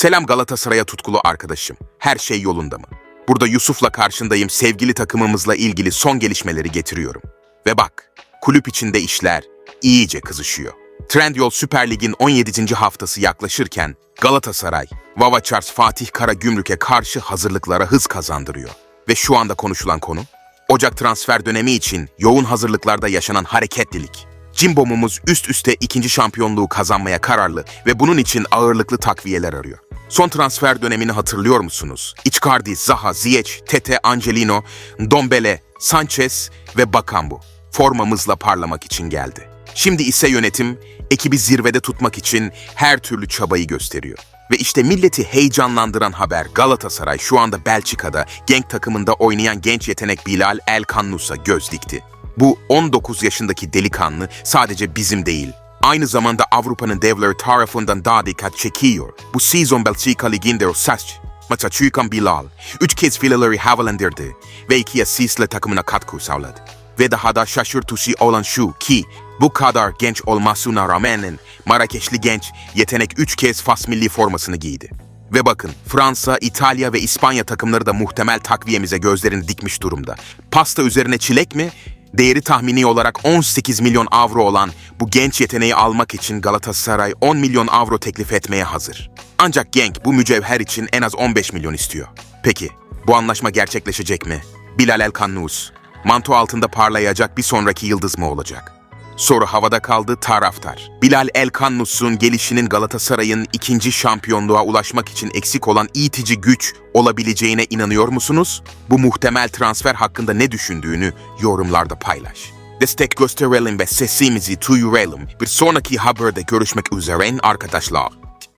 Selam Galatasaray'a tutkulu arkadaşım. Her şey yolunda mı? Burada Yusuf'la karşındayım sevgili takımımızla ilgili son gelişmeleri getiriyorum. Ve bak, kulüp içinde işler iyice kızışıyor. Trendyol Süper Lig'in 17. haftası yaklaşırken Galatasaray, Vava Charles Fatih Karagümrük'e karşı hazırlıklara hız kazandırıyor. Ve şu anda konuşulan konu, Ocak transfer dönemi için yoğun hazırlıklarda yaşanan hareketlilik. Cimbom'umuz üst üste ikinci şampiyonluğu kazanmaya kararlı ve bunun için ağırlıklı takviyeler arıyor. Son transfer dönemini hatırlıyor musunuz? Icardi, Zaha, Ziyech, Tete, Angelino, Dombele, Sanchez ve Bakambu formamızla parlamak için geldi. Şimdi ise yönetim ekibi zirvede tutmak için her türlü çabayı gösteriyor. Ve işte milleti heyecanlandıran haber Galatasaray şu anda Belçika'da Genk takımında oynayan genç yetenek Bilal El Kannus'a göz dikti. Bu 19 yaşındaki delikanlı sadece bizim değil, aynı zamanda Avrupa'nın devleri tarafından daha dikkat çekiyor. Bu sezon Belçika Ligi'nde o saç maça çıkan Bilal, üç kez fileleri havalandırdı ve iki asistle takımına katkı sağladı. Ve daha da şaşırtıcı olan şu ki bu kadar genç olmasına rağmen Marrakeşli genç yetenek üç kez Fas milli formasını giydi. Ve bakın Fransa, İtalya ve İspanya takımları da muhtemel takviyemize gözlerini dikmiş durumda. Pasta üzerine çilek mi? Değeri tahmini olarak 18 milyon avro olan bu genç yeteneği almak için Galatasaray 10 milyon avro teklif etmeye hazır. Ancak Genk bu mücevher için en az 15 milyon istiyor. Peki bu anlaşma gerçekleşecek mi? Bilal El Kannus, manto altında parlayacak bir sonraki yıldız mı olacak? Soru havada kaldı taraftar. Bilal El Kannus'un gelişinin Galatasaray'ın ikinci şampiyonluğa ulaşmak için eksik olan itici güç olabileceğine inanıyor musunuz? Bu muhtemel transfer hakkında ne düşündüğünü yorumlarda paylaş. Destek gösterelim ve sesimizi duyuralım. Bir sonraki haberde görüşmek üzere arkadaşlar.